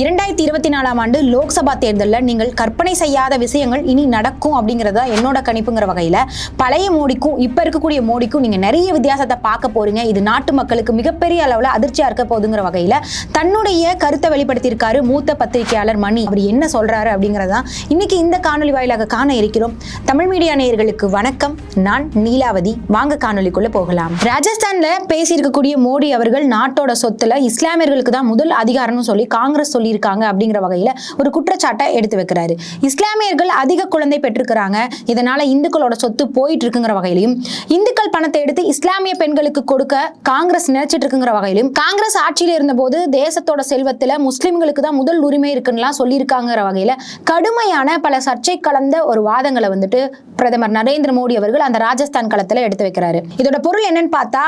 இரண்டாயிரத்தி இருபத்தி நாலாம் ஆண்டு லோக்சபா தேர்தலில் நீங்கள் கற்பனை செய்யாத விஷயங்கள் இனி நடக்கும் அப்படிங்கிறத என்னோட கணிப்புங்கிற வகையில் பழைய மோடிக்கும் இப்போ இருக்கக்கூடிய மோடிக்கும் நீங்கள் நிறைய வித்தியாசத்தை பார்க்க போறீங்க. இது நாட்டு மக்களுக்கு மிகப்பெரிய அளவில் அதிர்ச்சியாக இருக்க போகுதுங்கிற வகையில் தன்னுடைய கருத்தை வெளிப்படுத்தியிருக்காரு மூத்த பத்திரிகையாளர் மணி. அவர் என்ன சொல்றாரு அப்படிங்கிறதா இன்னைக்கு இந்த காணொலி வாயிலாக காண இருக்கிறோம். தமிழ் மீடியா நேயர்களுக்கு வணக்கம். நான் நீலாவதி. வாங்க காணொலிக்குள்ள போகலாம். ராஜஸ்தான்ல பேசியிருக்கக்கூடிய மோடி அவர்கள் நாட்டோட சொத்துல இஸ்லாமியர்களுக்கு தான் முதல் அதிகாரம்னு சொல்லி காங்கிரஸ் சொல்லியிருக்காங்க அப்படிங்கிற வகையில் ஒரு குற்றச்சாட்டை எடுத்து வைக்கிறாரு. இஸ்லாமியர்கள் அதிக குழந்தை பெற்றிருக்கிறாங்க. இதனால இந்துக்களோட சொத்து போயிட்டு இருக்குங்கிற வகையிலையும் இந்துக்கள் பணத்தை எடுத்து இஸ்லாமிய பெண்களுக்கு கொடுக்க காங்கிரஸ் நினைச்சிட்டு இருக்குங்கிற வகையிலும் காங்கிரஸ் ஆட்சியில் இருந்தபோது தேசத்தோட செல்வத்தில் முஸ்லிம்களுக்கு தான் முதல் உரிமை இருக்குன்னுலாம் சொல்லியிருக்காங்கிற வகையில கடுமையான பல சர்ச்சை கலந்த ஒரு வாதங்களை வந்துட்டு பிரதமர் நரேந்திர மோடி அவர்கள் அந்த ராஜஸ்தான் களத்தில் எடுத்து வைக்கிறாரு. இதோட பொருள் என்னன்னு பார்த்தா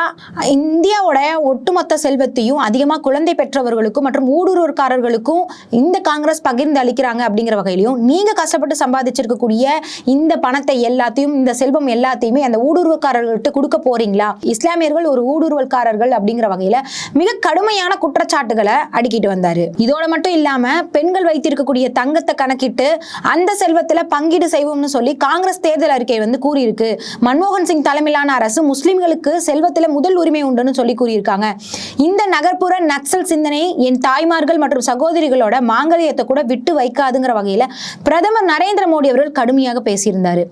இந்தியாவோட ஒட்டுமொத்த செல்வத்தையும் அதிகமா குழந்தை பெற்றவர்களுக்கும் மற்றும் ஊடுருவற்காரர்களுக்கும் இந்த காங்கிரஸ் பகிர்ந்து அளிக்கிறாங்க அப்படிங்கிற வகையிலையும் நீங்க கஷ்டப்பட்டு சம்பாதிச்சிருக்கக்கூடிய இந்த பணத்தை எல்லாத்தையும் இந்த செல்வம் எல்லாத்தையுமே அந்த ஊடுருவக்காரர்கள்ட்ட கொடுக்க போறீங்களா? இஸ்லாமியர்கள் ஒரு ஊடுருவல்காரர்கள் அப்படிங்கிற வகையில மிக கடுமையான குற்றச்சாட்டுகளை அடுக்கிட்டு வந்தாரு. இதோட மட்டும் இல்லாம பெண்கள் வைத்திருக்கக்கூடிய தங்கத்தை கணக்கிட்டு அந்த செல்வத்துல பங்கீடு செய்வோம்னு சொல்லி காங்கிரஸ் தேர்தல் அறிக்கை வந்து கூறியிருக்கு. மன்மோகன் சிங் தலைமையிலான அரசு முஸ்லிம்களுக்கு செல்வத்துல முதல் உரிமை உண்டுன்னு சொல்லி கூறியிருக்காங்க. இந்த நகர்ப்புற நக்சல் சிந்தனை என் தாய்மார்கள் மற்றும் சகோதரிகளோட மாங்கல்யத்தை கூட விட்டு வைக்காதுங்கிற வகையில் பிரதமர் நரேந்திர மோடி அவர்கள் கடுமையாக பேசியிருந்தார்.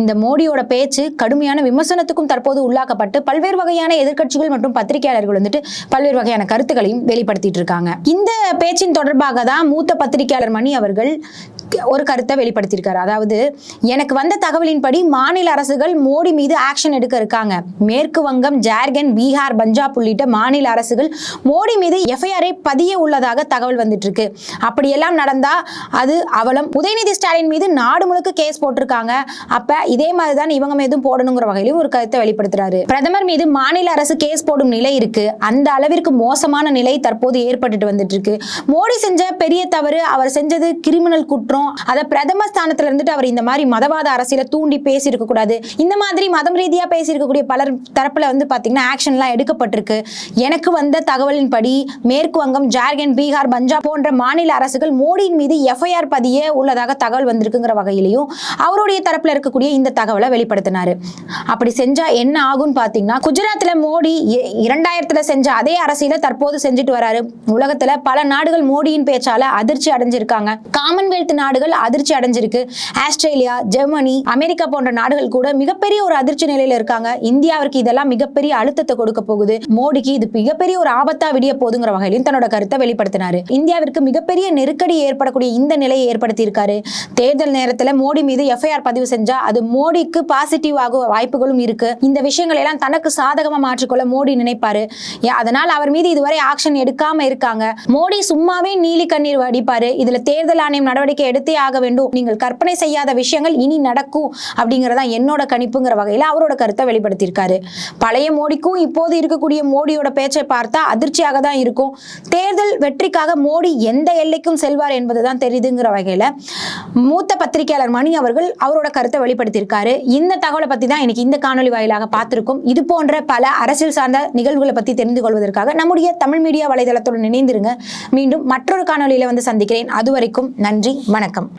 இந்த மோடியோட பேச்சு கடுமையான விமர்சனத்துக்கும் தற்போது உள்ளாக்கப்பட்டு பல்வேறு வகையான எதிர்க்கட்சிகள் மற்றும் பத்திரிகையாளர்கள் வந்துட்டு பல்வேறு வகையான கருத்துக்களையும் வெளிப்படுத்திட்டு இருக்காங்க. இந்த பேச்சின் தொடர்பாக தான் மூத்த பத்திரிகையாளர் மணி அவர்கள் ஒரு கருத்தை வெளிப்படுத்தியிருக்காரு. அதாவது எனக்கு வந்த தகவலின்படி மாநில அரசுகள் மோடி மீது ஆக்ஷன் எடுக்க இருக்காங்க. மேற்கு வங்கம் ஜார்க்கண்ட் பீகார் பஞ்சாப் உள்ளிட்ட மாநில அரசுகள் மோடி மீது எஃப்ஐஆரை பதிய உள்ளதாக தகவல் வந்துட்டு இருக்கு அப்படியெல்லாம் நடந்தா அது அவலம் உதயநிதி ஸ்டாலின் மீது நாடு முழுக்க கேஸ் போட்டிருக்காங்க. அப்ப இதே மாதிரி தான் இவங்க மீதும் போடணுங்கிற வகையிலும் ஒரு கருத்தை வெளிப்படுத்துறாரு. பிரதமர் மீது மாநில அரசு கேஸ் போடும் நிலை இருக்கு. அந்த அளவிற்கு மோசமான நிலை தற்போது ஏற்பட்டுட்டு வந்துட்டு இருக்கு மோடி செஞ்ச பெரிய தவறு அவர் செஞ்சது கிரிமினல் குற்றம் அதை பிரதம ஸ்தானத்துல இருந்துட்டு அவர் இந்த மாதிரி மதவாத அரசியல தூண்டி பேசியிருக்க கூடாது. இந்த மாதிரி மதம் ரீதியா பேசியிருக்கக்கூடிய பலர் தரப்புல வந்து பாத்தீங்கன்னா ஆக்ஷன்லாம் எடுக்கப்பட்டிருக்கு. எனக்கு வந்த தகவலின்படி மேற்கு வங்கம் ஜார்க்கண்ட் பீகார் பஞ்சாப் போன்ற மாநில அரசுகள் மோடியின் மீது எஃப்ஐஆர் பதிய உள்ளதாக தகவல் வந்திருக்குங்கிற வகையிலையும் அவருடைய தரப்புல இருக்கக்கூடிய இந்த தகவலை வெளிப்படுத்தினாரு. அப்படி செஞ்சா என்ன ஆகும்னு பாத்தீங்கன்னா குஜராத்ல மோடி இ- இரண்டாயிரத்துல செஞ்ச அதே அரசியல தற்போது செஞ்சுட்டு வராரு. உலகத்துல பல நாடுகள் மோடியின் பேச்சால அதிர்ச்சி அடைஞ்சிருக்காங்க. காமன்வெல்த் நாடுகள் அதிர்ச்சி அடைஞ்சிருக்கு. ஆஸ்திரேலியா ஜெர்மனி அமெரிக்கா போன்ற நாடுகள் கூட மிகப்பெரிய ஒரு அதிர்ச்சி நிலையில இருக்காங்க. இந்தியாவிற்கு இதெல்லாம் மிகப்பெரிய அழுத்தத்தை கொடுக்க போகுது. மோடிக்கு இது மிகப்பெரிய ஒரு ஆபத்தா விடிய போதுங்கிற வகையிலும் தன்னோட கருத்தை வெளிப்படுத்தினாரு. இந்தியாவிற்கு மிகப்பெரிய நெருக்கடி ஏற்படக்கூடிய இந்த நிலையை ஏற்படுத்தி இருக்காரு தேர்தல் நேரத்துல மோடி மீது எஃப்ஐஆர் பதிவு செஞ்சா அது மோடிக்கு பாசிட்டிவ் ஆக வாய்ப்புகளும் இருக்கு. இந்த விஷயங்களை எல்லாம் தனக்கு சாதகமா மாற்றிக்கொள்ள மோடி நினைப்பாரு. அதனால் அவர் மீது இதுவரை ஆக்ஷன் எடுக்காம இருக்காங்க. மோடி சும்மாவே நீலி கண்ணீர் வடிப்பாரு. இதுல தேர்தல் ஆணையம் நடவடிக்கை எடுத்து ஆக வேண்டும். நீங்கள் கற்பனை செய்யாத விஷயங்கள் இனி நடக்கும் அப்படிங்கிறதா என்னோட கணிப்புங்கிற வகையில் அவரோட கருத்தை வெளிப்படுத்தியிருக்காரு. பழைய மோடிக்கும் இப்போது இருக்கக்கூடிய மோடியோட பேச்சை பார்த்தா அதிர்ச்சியாக தான் இருக்கும். தேர்தல் வெற்றிக்காக மோடி எந்த எல்லைக்கும் செல்வார் என்பதுதான் தெரியுதுங்கிற வகையில் மூத்த பத்திரிகையாளர் மணி அவர்கள் அவரோட கருத்தை வெளிப்படுத்தியிருக்காரு. இந்த தகவலை பத்தி தான் எனக்கு இந்த காணொலி வாயிலாக பார்த்திருக்கோம். இது போன்ற பல அரசியல் சார்ந்த நிகழ்வுகளை பத்தி தெரிந்து கொள்வதற்காக நம்முடைய தமிழ் மீடியா வலைதளத்துடன் இணைந்திருங்க. மீண்டும் மற்றொரு காணொலியில வந்து சந்திக்கிறேன். அது வரைக்கும் நன்றி வணக்கம்.